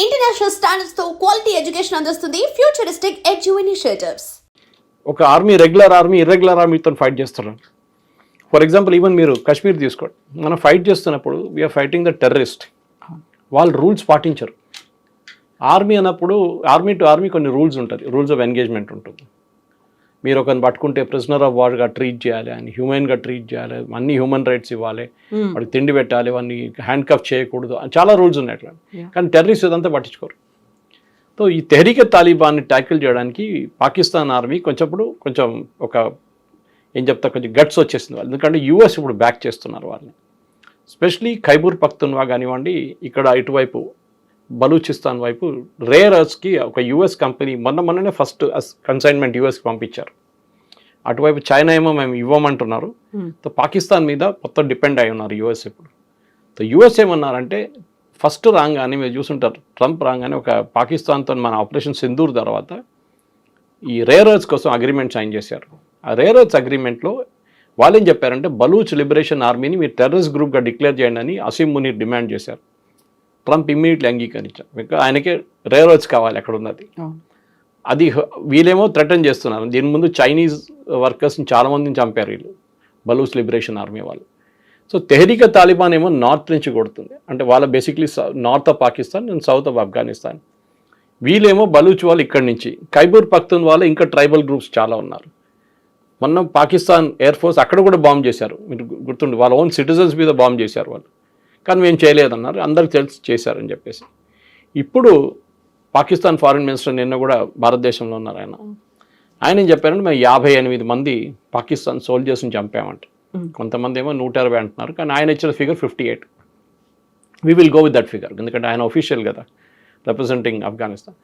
International స్టాండర్డ్స్తో quality education అందిస్తుంది. Futuristic edu initiatives ఒక ఆర్మీ రెగ్యులర్ ఆర్మీ ఇర్రెగ్యులర్ ఆర్మీతో ఫైట్ చేస్తున్నారు. ఫర్ ఎగ్జాంపుల్ ఈవెన్ మీరు కాశ్మీర్ తీసుకోండి. మనం ఫైట్ చేస్తున్నప్పుడు we are fighting the terrorist వాళ్ళు రూల్స్ పాటించరు. ఆర్మీ అన్నప్పుడు ఆర్మీ టు ఆర్మీ కొన్ని రూల్స్ ఉంటుంది. రూల్స్ ఆఫ్ ఎంగేజ్మెంట్ ఉంటుంది. మీరు ఒకరిని పట్టుకుంటే ప్రిజనర్ ఆఫ్ వార్గా ట్రీట్ చేయాలి అని హ్యూమన్గా ట్రీట్ చేయాలి అన్ని హ్యూమన్ రైట్స్ ఇవ్వాలి వాడికి తిండి పెట్టాలి వాడిని హ్యాండ్ కఫ్ చేయకూడదు చాలా రూల్స్ ఉన్నాయి అట్లా. కానీ టెర్రరిస్ట్ ఇదంతా పట్టించుకోరు. సో ఈ తెహరీక తాలిబాన్ని ట్యాకిల్ చేయడానికి పాకిస్తాన్ ఆర్మీ కొంచెంప్పుడు కొంచెం ఒక ఏం చెప్తా కొంచెం గట్స్ వచ్చేసింది వాళ్ళు ఎందుకంటే యూఎస్ ఇప్పుడు బ్యాక్ చేస్తున్నారు వాళ్ళని. స్పెషలీ ఖైబూర్ పఖ్తున్వా కానివ్వండి ఇక్కడ ఇటువైపు బలూచిస్తాన్ వైపు రేర్ అర్స్కి ఒక యుఎస్ కంపెనీ మొన్న మొన్ననే ఫస్ట్ కన్సైన్మెంట్ యూఎస్కి పంపించారు. అటువైపు చైనా ఏమో మేము ఇవ్వమంటున్నారు. సో పాకిస్తాన్ మీద మొత్తం డిపెండ్ అయి ఉన్నారు యూఎస్ ఇప్పుడు. సో యూఎస్ ఏమన్నారంటే ఫస్ట్ రాగానే మీరు చూసుంటారు ట్రంప్ రాగానే ఒక పాకిస్తాన్తో మన ఆపరేషన్ సింధూర్ తర్వాత ఈ రేర్ అర్త్స్ కోసం అగ్రిమెంట్ సైన్ చేశారు. ఆ రేర్ అర్త్స్ అగ్రిమెంట్లో వాళ్ళు ఏం చెప్పారంటే బలూచ్ లిబరేషన్ ఆర్మీని మీరు టెర్రరిస్ట్ గ్రూప్గా డిక్లేర్ చేయండి అని అసీం మునీర్ డిమాండ్ చేశారు. ట్రంప్ ఇమ్మీడియట్లీ అంగీకరించారు. ఇంకా ఆయనకే రేర్ అర్త్స్ కావాలి అక్కడ ఉన్నది అది వీళ్ళేమో థ్రెటన్ చేస్తున్నారు. దీని ముందు చైనీస్ వర్కర్స్ని చాలామందిని చంపారు వీళ్ళు. బలూస్ లిబరేషన్ ఆర్మీ వాళ్ళు. సో తెహరీక తాలిబాన్ ఏమో నార్త్ నుంచి కొడుతుంది. అంటే వాళ్ళ basically north of Pakistan and south of Afghanistan వీళ్ళేమో బలూచ్ వాళ్ళు ఇక్కడి నుంచి. ఖైబూర్ పఖ్తూన్ వాళ్ళు ఇంకా ట్రైబల్ గ్రూప్స్ చాలా ఉన్నారు. మొన్న పాకిస్తాన్ ఎయిర్ ఫోర్స్ అక్కడ కూడా బాంబ్ చేశారు. మీరు గుర్తుండి వాళ్ళ ఓన్ సిటిజన్స్ మీద బాంబ్ చేశారు వాళ్ళు. కానీ మేము చేయలేదన్నారు. అందరికి తెలిసి చేశారని చెప్పేసి. ఇప్పుడు పాకిస్తాన్ ఫారిన్ మినిస్టర్ నిన్న కూడా భారతదేశంలో ఉన్నారు ఆయన. ఆయన ఏం చెప్పారంటే మేము యాభై ఎనిమిది మంది పాకిస్తాన్ సోల్జర్స్ని చంపామంట. కొంతమంది ఏమో నూట ఇరవై అంటున్నారు కానీ ఆయన ఇచ్చిన figure fifty eight we will go with that figure ఎందుకంటే ఆయన ఒఫీషియల్ కదా రిప్రజెంటింగ్ ఆఫ్ఘనిస్తాన్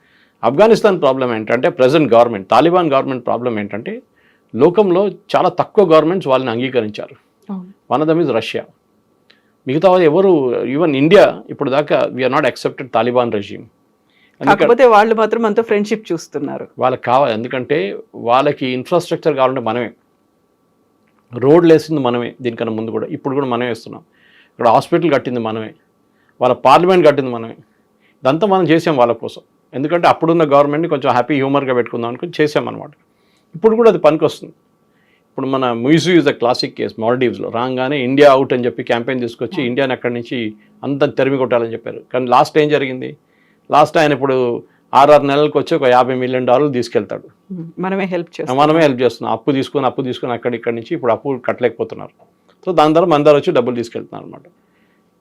ఆఫ్ఘనిస్తాన్ ప్రాబ్లం ఏంటంటే present government Taliban government problem ఏంటంటే లోకంలో చాలా తక్కువ గవర్నమెంట్స్ వాళ్ళని అంగీకరించారు. One of them is Russia మిగతా ఎవరు ఈవెన్ ఇండియా ఇప్పుడు దాకా we are not accepted Taliban regime కాకపోతే వాళ్ళు మాత్రం అంత ఫ్రెండ్షిప్ చూస్తున్నారు. వాళ్ళకి కావాలి. ఎందుకంటే వాళ్ళకి ఇన్ఫ్రాస్ట్రక్చర్ కావాలంటే మనమే. రోడ్లు వేసింది మనమే దీనికన్నా ముందు కూడా. ఇప్పుడు కూడా మనమే వేస్తున్నాం. ఇక్కడ హాస్పిటల్ కట్టింది మనమే. వాళ్ళ పార్లమెంట్ కట్టింది మనమే. ఇదంతా మనం చేసాం వాళ్ళ కోసం. ఎందుకంటే అప్పుడున్న గవర్నమెంట్ని కొంచెం హ్యాపీ హ్యూమర్గా పెట్టుకుందాం అనుకుని చేసాం అనమాట ఇప్పుడు కూడా అది పనికి వస్తుంది ఇప్పుడు మన Muizzu is a classic case మాల్డీవ్స్లో రాగానే ఇండియా అవుట్ అని చెప్పి క్యాంపెయిన్ తీసుకొచ్చి ఇండియాని అక్కడి నుంచి అంత తెరిమి కొట్టాలని చెప్పారు. కానీ లాస్ట్ ఏం జరిగింది? లాస్ట్ ఆయన ఇప్పుడు ఆరారు నెలలకు వచ్చి ఒక యాభై మిలియన్ డాలర్లు తీసుకెళ్తాడు. మనమే హెల్ప్ చేస్తాం. మనమే హెల్ప్ చేస్తున్నాం. అప్పు తీసుకొని అప్పు తీసుకొని అక్కడి ఇక్కడి నుంచి ఇప్పుడు అప్పు కట్టలేకపోతున్నారు. సో దాని ద్వారా మన దగ్గర వచ్చి డబ్బులు తీసుకెళ్తున్నారు అనమాట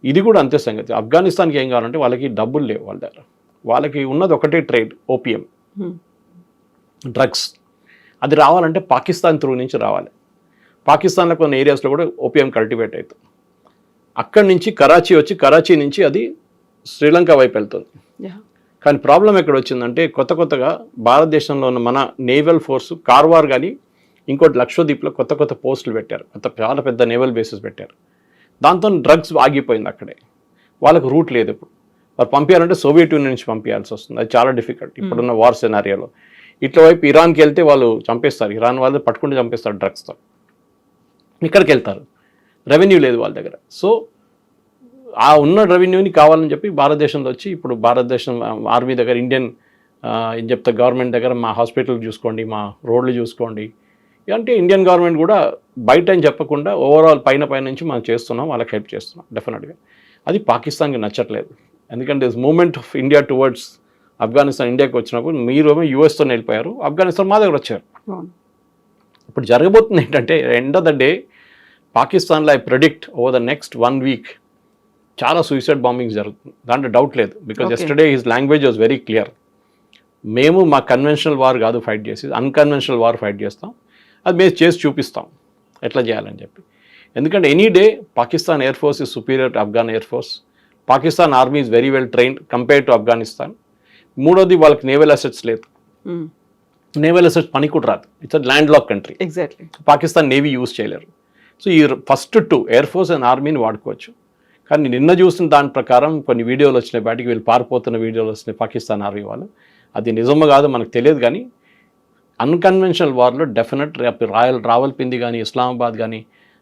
ఇది కూడా అంతే సంగతి. ఆఫ్ఘనిస్తాన్కి ఏం కావాలంటే వాళ్ళకి డబ్బులు లేవు వాళ్ళ దగ్గర. వాళ్ళకి ఉన్నది ఒకటే ట్రేడ్ ఓపియం Hmm. డ్రగ్స్ అది రావాలంటే పాకిస్తాన్ త్రూ నుంచి రావాలి. పాకిస్తాన్లో కొన్ని ఏరియాస్లో కూడా ఓపియం కల్టివేట్ అవుతుంది అక్కడి నుంచి కరాచీ వచ్చి కరాచీ నుంచి అది శ్రీలంక వైపు వెళ్తుంది. కానీ ప్రాబ్లం ఎక్కడ వచ్చిందంటే కొత్త కొత్తగా భారతదేశంలో ఉన్న మన నేవల్ ఫోర్స్ కార్వార్ కానీ ఇంకోటి లక్షద్వీప్లో కొత్త కొత్త పోస్టులు పెట్టారు. కొత్త చాలా పెద్ద నేవల్ బేసెస్ పెట్టారు. దాంతో డ్రగ్స్ ఆగిపోయింది అక్కడే. వాళ్ళకు రూట్ లేదు ఇప్పుడు. వారు పంపించాలంటే సోవియట్ యూనియన్ నుంచి పంపించాల్సి వస్తుంది. అది చాలా డిఫికల్ట్. ఇప్పుడున్న వార్ సినారియోలో. ఇట్ల వైపు ఇరాన్కి వెళ్తే వాళ్ళు చంపేస్తారు. ఇరాన్ వాళ్ళు పట్టుకుంటే చంపేస్తారు డ్రగ్స్తో ఇక్కడికి వెళ్తారు. రెవెన్యూ లేదు వాళ్ళ దగ్గర. సో ఆ ఉన్న రెవెన్యూని కావాలని చెప్పి భారతదేశంలో వచ్చి ఇప్పుడు భారతదేశం ఆర్మీ దగ్గర ఇండియన్ ఏం చెప్తా గవర్నమెంట్ దగ్గర మా హాస్పిటల్ చూసుకోండి మా రోడ్లు చూసుకోండి. అంటే ఇండియన్ గవర్నమెంట్ కూడా బయట అని చెప్పకుండా ఓవరాల్ పైన పైన నుంచి మనం చేస్తున్నాం వాళ్ళకి హెల్ప్ చేస్తున్నాం డెఫినెట్గా అది పాకిస్తాన్కి నచ్చట్లేదు. ఎందుకంటే moment of India towards Afghanistan ఇండియాకి వచ్చినప్పుడు మీరు ఏమో యూఎస్తో వెళ్ళిపోయారు. ఆఫ్ఘనిస్తాన్ మా దగ్గర వచ్చారు. ఇప్పుడు జరగబోతుంది ఏంటంటే ఎండ్ ఆఫ్ ద డే పాకిస్తాన్లో I predict over the next one week చాలా సూసైడ్ బాంబింగ్స్ జరుగుతుంది. దాంట్లో డౌట్ లేదు. Because. Yesterday his language was very clear మేము మా కన్వెన్షనల్ వార్ కాదు ఫైట్ చేసి అన్కన్వెన్షనల్ వార్ ఫైట్ చేస్తాం. అది మేము చేసి చూపిస్తాం. ఎట్లా చేయాలని చెప్పి. ఎందుకంటే any day Pakistan air force is superior to Afghan air force Pakistan army is very well trained compare to Afghanistan మూడోది వాళ్ళకి నేవల్ అసెట్స్ లేదు. నేవల్ అసెట్స్ పని కూడా రాదు. It's land lock country exactly Pakistan navy use చేయలేరు. So ఈ first two air force and ఆర్మీని వాడుకోవచ్చు. కానీ నిన్న చూసిన దాని ప్రకారం కొన్ని వీడియోలు వచ్చినాయి. బయటికి వీళ్ళు పారిపోతున్న వీడియోలు వచ్చినాయి. పాకిస్తాన్ ఆర్మీ వాళ్ళు. అది నిజమో కాదో మనకు తెలియదు కానీ అన్కన్వెన్షనల్ వార్లో డెఫినెట్ రేపు రాయల్ రావల్పింది కానీ ఇస్లామాబాద్ కానీ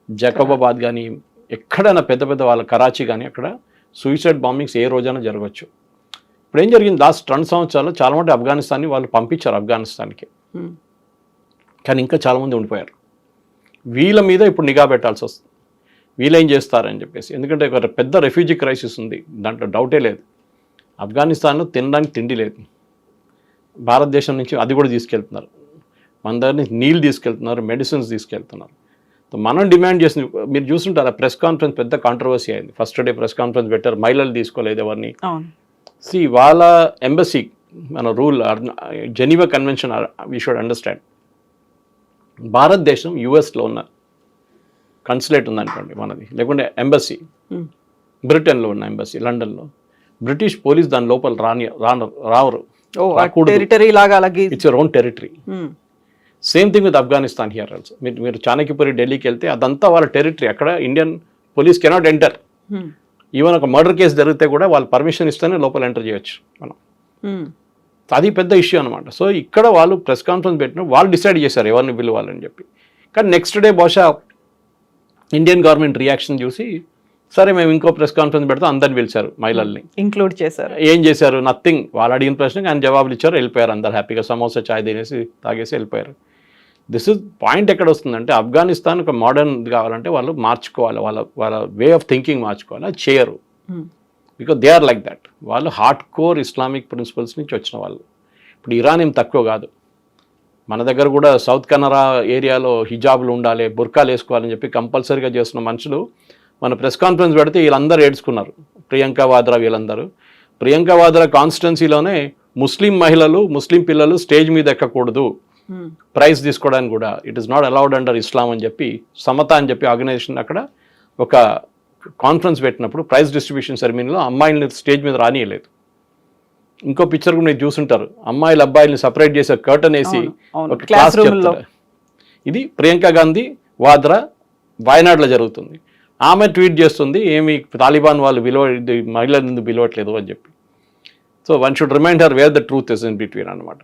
జకబాబాద్ కానీ ఎక్కడైనా పెద్ద పెద్ద వాళ్ళ కరాచీ కానీ అక్కడ సూసైడ్ బాంబింగ్స్ ఏ రోజైనా జరగవచ్చు. ఇప్పుడు ఏం జరిగింది? లాస్ట్ రెండు సంవత్సరాలు చాలా మంది ఆఫ్ఘనిస్తాన్ని వాళ్ళు పంపించారు ఆఫ్ఘనిస్తాన్కి. కానీ ఇంకా చాలామంది ఉండిపోయారు. వీళ్ళ మీద ఇప్పుడు నిఘా పెట్టాల్సి వస్తుంది. వీళ్ళు ఏం చేస్తారని చెప్పేసి. ఎందుకంటే ఒక పెద్ద రెఫ్యూజీ క్రైసిస్ ఉంది. దాంట్లో డౌటే లేదు. ఆఫ్ఘనిస్తాన్లో తినడానికి తిండి లేదు. భారతదేశం నుంచి అది కూడా తీసుకెళ్తున్నారు. మన దగ్గర నుంచి నీళ్ళు తీసుకెళ్తున్నారు మెడిసిన్స్ తీసుకెళ్తున్నారు. మనం డిమాండ్ చేసింది మీరు చూస్తుంటారు? ఆ ప్రెస్ కాన్ఫరెన్స్ పెద్ద కాంట్రవర్సీ అయింది. ఫస్ట్ డే ప్రెస్ కాన్ఫరెన్స్ పెట్టారు. మహిళలు తీసుకోలేదు ఎవరిని. సి వాళ్ళ ఎంబసీ మన rule Geneva convention we should understand భారతదేశం యుఎస్లో ఉన్న కన్సులేట్ ఉందనుకోండి మనది. లేకుంటే ఎంబసీ బ్రిటన్లో ఉన్న ఎంబసీ లండన్లో బ్రిటిష్ పోలీస్ దాని లోపల రాని రాను రావరు ఓ రాకూడదు. టెరిటరీ లాగా అలాగే it's your own territory same thing with Afghanistan here also మీరు మీరు చాణక్యపురి ఢిల్లీకి వెళ్తే అదంతా వాళ్ళ టెరిటరీ అక్కడ Indian police cannot enter even ఒక మర్డర్ కేసు జరిగితే కూడా వాళ్ళు పర్మిషన్ ఇస్తేనే లోపల ఎంటర్ చేయొచ్చు మనం. ఉమ్, అది పెద్ద ఇష్యూ అనమాట సో ఇక్కడ వాళ్ళు ప్రెస్ కాన్ఫరెన్స్ పెట్టిన వాళ్ళు డిసైడ్ చేశారు ఎవరిని పిలవాలని చెప్పి. కానీ నెక్స్ట్ డే బహుశా ఇండియన్ గవర్నమెంట్ రియాక్షన్ చూసి సరే మేము ఇంకో ప్రెస్ కాన్ఫరెన్స్ పెడతాం అందరిని పిలిచారు మహిళల్ని. ఇంక్లూడ్ చేశారు. ఏం చేశారు? నథింగ్ వాళ్ళు అడిగిన ప్రశ్నకి ఆయన జవాబులు ఇచ్చారు వెళ్ళిపోయారు అందరు హ్యాపీగా సమోసా చాయ్ తినేసి తాగేసి వెళ్ళిపోయారు. దిస్ ఇస్ పాయింట్ ఎక్కడ వస్తుందంటే ఆఫ్ఘనిస్తాన్ ఒక మోడర్న్ కావాలంటే వాళ్ళు మార్చుకోవాలి వాళ్ళ వాళ్ళ వే ఆఫ్ థింకింగ్ మార్చుకోవాలి అది చేయరు. ఉమ్, because they are like that. వాళ్ళు హార్డ్ కోర్ ఇస్లామిక్ ప్రిన్సిపల్స్ నుంచి వచ్చిన వాళ్ళు. ఇప్పుడు ఇరాన్ ఏం తక్కువ కాదు. మన దగ్గర కూడా సౌత్ కన్నరా ఏరియాలో హిజాబులు ఉండాలి బుర్కాలు వేసుకోవాలని చెప్పి కంపల్సరీగా చేస్తున్న మనుషులు మన ప్రెస్ కాన్ఫరెన్స్ పెడితే వీళ్ళందరూ ఏడ్చుకున్నారు. ప్రియాంక వాద్రా వీళ్ళందరూ. ప్రియాంక వాద్రా కాన్స్టిట్యున్సీలోనే ముస్లిం మహిళలు ముస్లిం పిల్లలు స్టేజ్ మీద ఎక్కకూడదు. ప్రైజ్ తీసుకోవడానికి కూడా it is not allowed under Islam అని చెప్పి సమత అని చెప్పి ఆర్గనైజేషన్ అక్కడ ఒక కాన్ఫరెన్స్ పెట్టినప్పుడు ప్రైజ్ డిస్ట్రిబ్యూషన్ సెరమనీలో అమ్మాయిల్ని స్టేజ్ మీద రానియలేదు. ఇంకో పిక్చర్ కూడా మీరు చూసుంటారు. అమ్మాయిలు అబ్బాయిల్ని సపరేట్ చేసే కర్టన్ వేసి. ఒక క్లాస్. చెప్తారు. ఇది ప్రియాంక గాంధీ వాద్రా వాయనాడ్లో జరుగుతుంది. ఆమె ట్వీట్ చేస్తుంది ఏమి తాలిబాన్ వాళ్ళు విలువ ఇది మహిళలను ఎందుకు పిలవట్లేదు అని చెప్పి. So one should remind her where the truth is in between అనమాట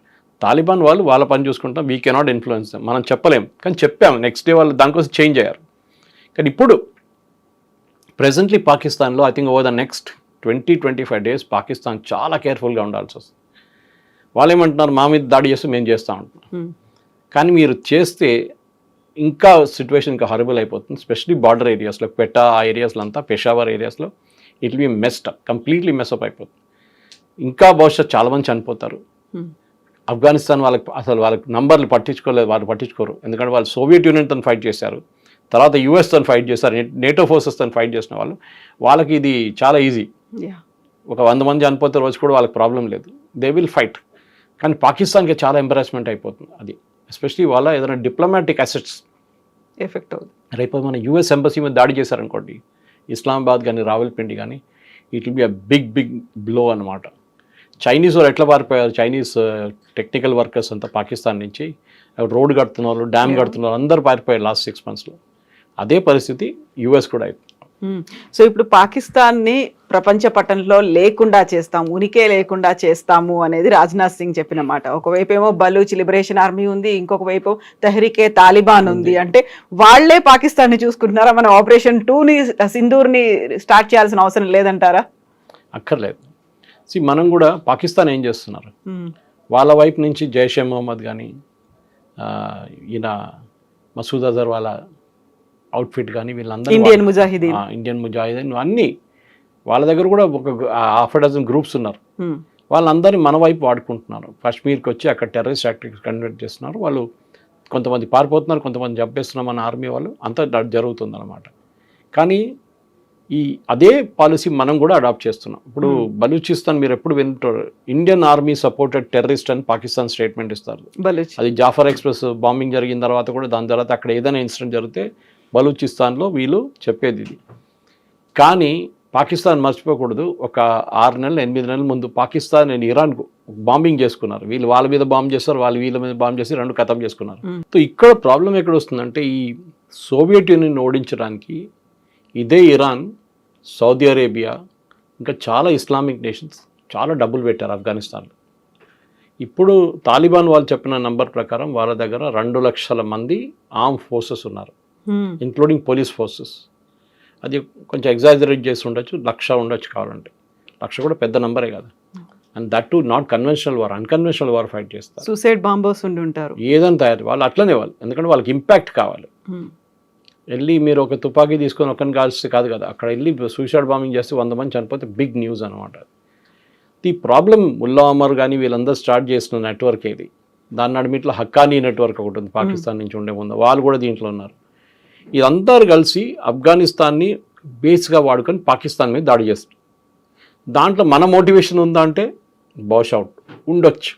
తాలిబాన్ వాళ్ళు వాళ్ళ పని చూసుకుంటాం. వీ కెనాట్ ఇన్ఫ్లుయెన్స్ మనం చెప్పలేం. కానీ చెప్పాము నెక్స్ట్ డే వాళ్ళు దానికోసం చేంజ్ అయ్యారు. కానీ ఇప్పుడు ప్రెసెంట్లీ పాకిస్తాన్లో I think over the next twenty twenty five days Pakistan చాలా కేర్ఫుల్గా ఉండాల్సి వస్తుంది. వాళ్ళు ఏమంటున్నారు? మా మీద దాడి చేస్తే మేము చేస్తాం అంటున్నారు. ఉమ్, కానీ మీరు చేస్తే ఇంకా సిచ్యువేషన్ ఇంకా హరబుల్ అయిపోతుంది. స్పెషలీ బార్డర్ ఏరియాస్లో పెట్టా ఆ ఏరియాస్లో అంతా పెషావర్ ఏరియాస్లో it be messed completely mess up అయిపోతుంది. ఇంకా బహుశా చాలామంది చనిపోతారు. ఉమ్, ఆఫ్ఘనిస్తాన్ వాళ్ళకి అసలు వాళ్ళకి నంబర్లు పట్టించుకోలేదు వాళ్ళు పట్టించుకోరు. ఎందుకంటే వాళ్ళు సోవియట్ యూనియన్తో ఫైట్ చేశారు. తర్వాత యుఎస్తో ఫైట్ చేశారు నేటో ఫోర్సెస్తో ఫైట్ చేసిన వాళ్ళు. వాళ్ళకి ఇది చాలా ఈజీ. ఒక వంద మంది చనిపోతే రోజు కూడా వాళ్ళకి ప్రాబ్లం లేదు. దే విల్ ఫైట్ కానీ పాకిస్తాన్కి చాలా ఎంబరాస్మెంట్ అయిపోతుంది అది. ఎస్పెషలీ వాళ్ళ ఏదైనా డిప్లొమాటిక్ అసెట్స్ ఎఫెక్ట్ అవుతుంది. రేపు మన యూఎస్ ఎంబసీ మీద దాడి చేశారనుకోండి ఇస్లామాబాద్ కానీ రావల్పిండి కానీ it will be a big big blow అనమాట చైనీస్ వాళ్ళు ఎట్లా పారిపోయారు? చైనీస్ టెక్నికల్ వర్కర్స్ అంతా పాకిస్తాన్ నుంచి రోడ్ కడుతున్న వాళ్ళు డ్యామ్ కడుతున్న వాళ్ళు అందరూ పారిపోయారు లాస్ట్ సిక్స్ మంత్స్లో అదే పరిస్థితి యూఎస్ కూడా మ్మ్. సో ఇప్పుడు పాకిస్తాన్ని ప్రపంచ పటంలో లేకుండా చేస్తాం ఉనికే లేకుండా చేస్తాము అనేది రాజ్నాథ్ సింగ్ చెప్పిన మాట. ఒకవైపు ఏమో బలూచ్ లిబరేషన్ ఆర్మీ ఉంది ఇంకొక వైపు తెహ్రీకే తాలిబాన్ ఉంది. అంటే వాళ్ళే పాకిస్తాన్ని చూసుకుంటున్నారా? మన ఆపరేషన్ టూని సింధూర్ని స్టార్ట్ చేయాల్సిన అవసరం లేదంటారా? అక్కర్లేదు. సి మనం కూడా పాకిస్తాన్ ఏం చేస్తున్నారు. వాళ్ళ వైపు నుంచి జైషే మొహమ్మద్ కానీ ఈయన మసూద్ అజర్ వాళ్ళ అవుట్ఫిట్ కానీ వీళ్ళందరూ ఇండియన్ ముజాహిదీన్. ఇండియన్ ముజాహిదీన్ అన్నీ వాళ్ళ దగ్గర కూడా ఒక హాఫ్ డజన్ గ్రూప్స్ ఉన్నారు. వాళ్ళందరినీ మన వైపు వాడుకుంటున్నారు. కాశ్మీర్కి వచ్చి అక్కడ టెర్రరిస్ట్ యాక్టివిటీస్ కండక్ట్ చేస్తున్నారు. వాళ్ళు కొంతమంది పారిపోతున్నారు కొంతమంది చంపేస్తున్నాం మన ఆర్మీ వాళ్ళు. అంతా జరుగుతుంది అనమాట కానీ ఈ అదే పాలసీ మనం కూడా అడాప్ట్ చేస్తున్నాం. ఇప్పుడు బలూచిస్తాన్ మీరు ఎప్పుడు వింటారు ఇండియన్ ఆర్మీ సపోర్టెడ్ టెర్రరిస్ట్ అని పాకిస్తాన్ స్టేట్మెంట్ ఇస్తారు. అది జాఫర్ ఎక్స్ప్రెస్ బాంబింగ్ జరిగిన తర్వాత కూడా దాని తర్వాత అక్కడ ఏదైనా ఇన్సిడెంట్ జరిగితే బలూచిస్తాన్లో వీళ్ళు చెప్పేది ఇది. కానీ పాకిస్తాన్ మర్చిపోకూడదు. ఒక ఆరు నెలలు ఎనిమిది నెలల ముందు పాకిస్తాన్ అండ్ ఇరాన్ బాంబింగ్ చేసుకున్నారు. వీళ్ళు వాళ్ళ మీద బాంబ్ చేస్తారు వాళ్ళు వీళ్ళ మీద బాంబ్ చేసి రెండు కథం చేసుకున్నారు. సో ఇక్కడ ప్రాబ్లం ఎక్కడ వస్తుందంటే ఈ సోవియట్ యూనియన్ ఓడించడానికి ఇదే ఇరాన్ సౌదీ అరేబియా ఇంకా చాలా ఇస్లామిక్ నేషన్స్ చాలా డబ్బులు పెట్టారు ఆఫ్ఘనిస్తాన్లో. ఇప్పుడు తాలిబాన్ వాళ్ళు చెప్పిన నంబర్ ప్రకారం వాళ్ళ దగ్గర రెండు లక్షల మంది ఆర్మ్ ఫోర్సెస్ ఉన్నారు. Including police forces. అది కొంచెం ఎగ్జాజరేట్ చేసి ఉండొచ్చు లక్ష ఉండొచ్చు కావాలంటే. లక్ష కూడా పెద్ద నంబరే కదా. And that to not conventional war unconventional war fight చేస్తారు. సూసైడ్ బాంబర్స్ ఉండి ఉంటారు. ఏదని తయారు వాళ్ళు అట్లనే వాళ్ళు ఎందుకంటే వాళ్ళకి ఇంపాక్ట్ కావాలి. వెళ్ళి మీరు ఒక తుపాకీ తీసుకొని ఒకరిని కాల్స్తే కాదు కదా. అక్కడ వెళ్ళి సూసైడ్ బాంబింగ్ చేస్తే వంద మంది చనిపోతే బిగ్ న్యూస్ అనమాట ది ప్రాబ్లం ముల్లా అమర్ కానీ వీళ్ళందరూ స్టార్ట్ చేసిన నెట్వర్క్ ఏది? దాని నడిమిట్లో హక్కానీ నెట్వర్క్ ఒకటి ఉంది పాకిస్తాన్ నుంచి ఉండే ముందు. వాళ్ళు కూడా దీంట్లో ఉన్నారు. ఇదంతా కలిసి ఆఫ్ఘనిస్తాన్ని బేస్గా వాడుకొని పాకిస్తాన్ మీద దాడి చేస్తారు. దాంట్లో మన మోటివేషన్ ఉందా అంటే బహుశా ఉండొచ్చు.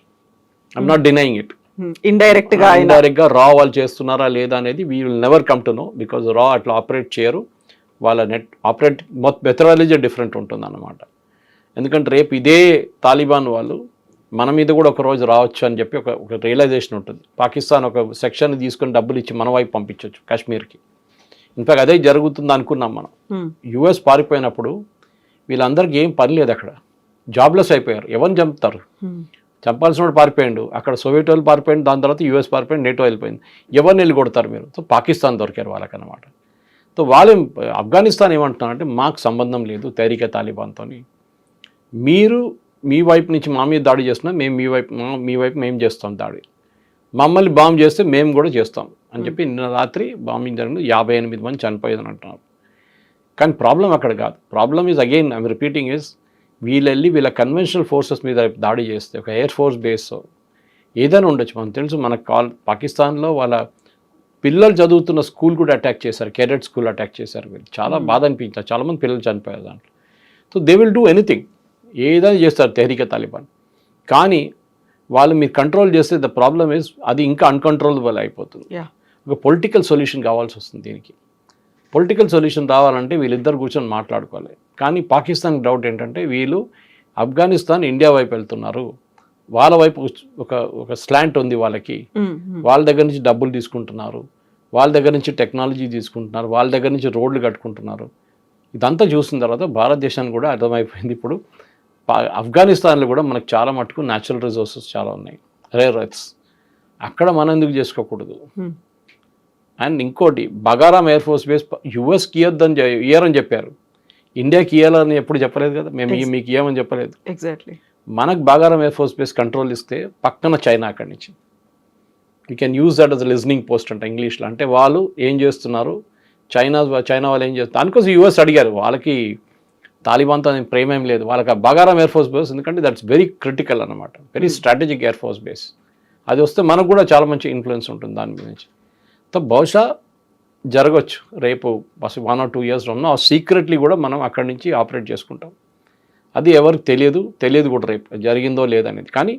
ఐఎమ్ నాట్ డినయింగ్ ఇట్ ఇండైరెక్ట్గా ఇండైరెక్ట్గా రా వాళ్ళు చేస్తున్నారా లేదా అనేది we will never come to know because రా అట్లా ఆపరేట్ చేయరు. వాళ్ళ నెట్ ఆపరేట్ మొత్తం మెథడాలజీ డిఫరెంట్ ఉంటుంది అన్నమాట ఎందుకంటే రేపు ఇదే తాలిబాన్ వాళ్ళు మన మీద కూడా ఒక రోజు రావచ్చు అని చెప్పి ఒక ఒక రియలైజేషన్ ఉంటుంది. పాకిస్తాన్ ఒక సెక్షన్ తీసుకొని డబ్బులు ఇచ్చి మన వైపు పంపించవచ్చు కాశ్మీర్కి. ఇన్ఫాక్ట్ అదే జరుగుతుంది అనుకున్నాం మనం. యుఎస్ పారిపోయినప్పుడు వీళ్ళందరికీ ఏం పని లేదు అక్కడ. జాబ్లెస్ అయిపోయారు. ఎవరిని చంపుతారు. చంపాల్సిన వాడు పారిపోయిండు. అక్కడ సోవియట్ వాళ్ళు పారిపోయింది దాని తర్వాత యూఎస్ పారిపోయింది నేటో వెళ్ళిపోయింది. ఎవరిని వెళ్ళి కొడతారు మీరు? సో పాకిస్తాన్ దొరికారు వాళ్ళకనమాట సో వాళ్ళు ఆఫ్ఘనిస్తాన్ ఏమంటున్నారంటే మాకు సంబంధం లేదు తేరిక తాలిబాన్తో మీరు మీ వైపు నుంచి మా మీద దాడి చేస్తున్నా మేము మీ వైపు మా మీ వైపు మేము చేస్తాం దాడి. మమ్మల్ని బాంబ్ చేస్తే మేము కూడా చేస్తాం అని చెప్పి నిన్న రాత్రి బాంబింగ్ జరిగింది. యాభై ఎనిమిది మంది చనిపోయేదని అంటున్నారు. కానీ ప్రాబ్లం అక్కడ కాదు. Problem is again I'm repeating is వీళ్ళు వెళ్ళి కన్వెన్షనల్ ఫోర్సెస్ మీద దాడి చేస్తే ఒక ఎయిర్ ఫోర్స్ బేస్ ఏదైనా ఉండొచ్చు. మనకు తెలుసు మన కాల్ పాకిస్తాన్లో వాళ్ళ పిల్లలు చదువుతున్న స్కూల్ కూడా అటాక్ చేశారు. కెడెట్ స్కూల్ అటాక్ చేశారు. వీళ్ళు చాలా బాధ అనిపించారు చాలామంది పిల్లలు చనిపోయారు దాంట్లో. So they will do anything ఏదైనా చేస్తారు తెహరీక తాలిబాన్. కానీ వాళ్ళు మీరు కంట్రోల్ చేస్తే ద ప్రాబ్లమ్ ఇస్ అది ఇంకా అన్కంట్రోలబుల్ అయిపోతుంది. ఒక పొలిటికల్ సొల్యూషన్ కావాల్సి వస్తుంది దీనికి. పొలిటికల్ సొల్యూషన్ రావాలంటే వీళ్ళిద్దరు కూర్చొని మాట్లాడుకోవాలి. కానీ పాకిస్తాన్ డౌట్ ఏంటంటే వీళ్ళు ఆఫ్ఘనిస్తాన్ ఇండియా వైపు వెళ్తున్నారు. వాళ్ళ వైపు ఒక ఒక స్లాంట్ ఉంది వాళ్ళకి. వాళ్ళ దగ్గర నుంచి డబ్బులు తీసుకుంటున్నారు. వాళ్ళ దగ్గర నుంచి టెక్నాలజీ తీసుకుంటున్నారు. వాళ్ళ దగ్గర నుంచి రోడ్లు కట్టుకుంటున్నారు. ఇదంతా చూసిన తర్వాత భారతదేశానికి కూడా అర్థమైపోయింది. ఇప్పుడు ఆఫ్ఘనిస్తాన్లో కూడా మనకు చాలా మటుకు న్యాచురల్ రిసోర్సెస్ చాలా ఉన్నాయి. రేర్ ఎర్త్స్ అక్కడ మనం ఎందుకు చేసుకోకూడదు. అండ్ ఇంకోటి బగారాం ఎయిర్ ఫోర్స్ బేస్ యుఎస్కి ఇవ్వద్దని చె- ఇయ్యరని చెప్పారు. ఇండియాకి ఇవ్వాలని ఎప్పుడు చెప్పలేదు కదా మేము మీకు ఇవ్వమని చెప్పలేదు. ఎగ్జాక్ట్లీ మనకు Bagram air force base control ఇస్తే పక్కన చైనా అక్కడి నుంచి. You can use that as listening post అంట ఇంగ్లీష్లో అంటే వాళ్ళు ఏం చేస్తున్నారు? చైనా చైనా వాళ్ళు ఏం చేస్తారు దానికోసం యూఎస్ అడిగారు. వాళ్ళకి తాలిబాన్తో ప్రేమ ఏం లేదు. వాళ్ళకి ఆ బగారం ఎయిర్ ఫోర్స్ బేస్ ఎందుకంటే దట్స్ వెరీ క్రిటికల్ అనమాట very strategic air force base అది వస్తే మనకు కూడా చాలా మంచి ఇన్ఫ్లుయెన్స్ ఉంటుంది దాని గురించి. సో బహుశా జరగవచ్చు రేపు వన్ ఆర్ టూ ఇయర్స్ ఉన్న సీక్రెట్లీ కూడా మనం అక్కడి నుంచి ఆపరేట్ చేసుకుంటాం. అది ఎవరికి తెలియదు తెలియదు కూడా రేపు జరిగిందో లేదనేది. కానీ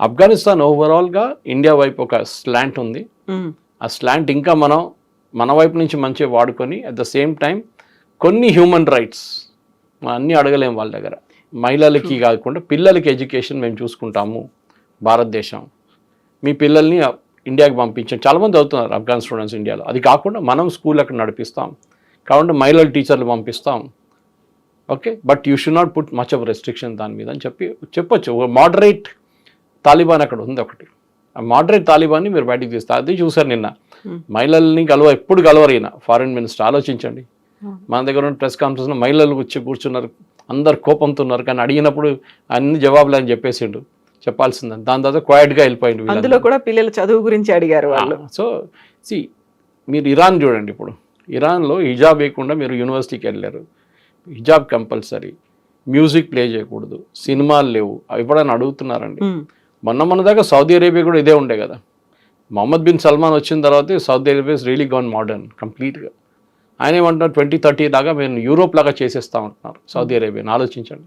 ఆఫ్ఘనిస్తాన్ ఓవరాల్గా ఇండియా వైపు ఒక స్లాంట్ ఉంది. ఆ స్లాంట్ ఇంకా మనం మన వైపు నుంచి మంచిగా వాడుకొని అట్ ద సేమ్ టైం కొన్ని హ్యూమన్ రైట్స్ మనం అన్నీ అడగలేం వాళ్ళ దగ్గర. మహిళలకి కాకుండా పిల్లలకి ఎడ్యుకేషన్ మేము చూసుకుంటాము. భారతదేశం. మీ పిల్లల్ని ఇండియాకి పంపించాం. చాలామంది చదువుతున్నారు ఆఫ్ఘాన్ స్టూడెంట్స్ ఇండియాలో. అది కాకుండా మనం స్కూల్ అక్కడ నడిపిస్తాం. కాబట్టి మహిళల టీచర్లు పంపిస్తాం. Okay? But you should not put much of restriction దాని మీద అని చెప్పి చెప్పొచ్చు. ఒక మోడరేట్ తాలిబాన్ అక్కడ ఉంది ఒకటి. ఆ మోడరేట్ తాలిబాన్ని మీరు బయటికి తీస్తారు. అది చూసారు నిన్న. మహిళల్ని కలవ ఎప్పుడు కలవరు ఈయన. ఫారిన్ మినిస్టర్ ఆలోచించండి. మన దగ్గర ఉన్న ప్రెస్ కాన్ఫరెన్స్లో మహిళలు వచ్చి కూర్చున్నారు. అందరు కోపంతో ఉన్నారు. కానీ అడిగినప్పుడు అన్ని జవాబులు అని చెప్పేసిండు. చెప్పాల్సిందని. దాని తర్వాత క్వైట్గా వెళ్ళిపోయిండు వీళ్ళందరూ. అందులో కూడా పిల్లల చదువు గురించి అడిగారు వాళ్ళు. సో సి మీరు ఇరాన్ చూడండి ఇప్పుడు. ఇరాన్లో హిజాబ్ వేయకుండా మీరు యూనివర్సిటీకి వెళ్ళారు. హిజాబ్ కంపల్సరీ. మ్యూజిక్ ప్లే చేయకూడదు. సినిమాలు లేవు. అవి ఎప్పుడైనా అడుగుతున్నారండి. మొన్న మొన్న దాకా సౌదీ అరేబియా కూడా ఇదే ఉండే కదా. మొహమ్మద్ బిన్ సల్మాన్ వచ్చిన తర్వాత Saudi Arabia is really gone modern కంప్లీట్గా ఆయన ఏమంటున్నారు ట్వంటీ థర్టీ దాకా మేము యూరోప్ లాగా చేసేస్తా ఉంటున్నారు సౌదీ అరేబియాని. ఆలోచించండి.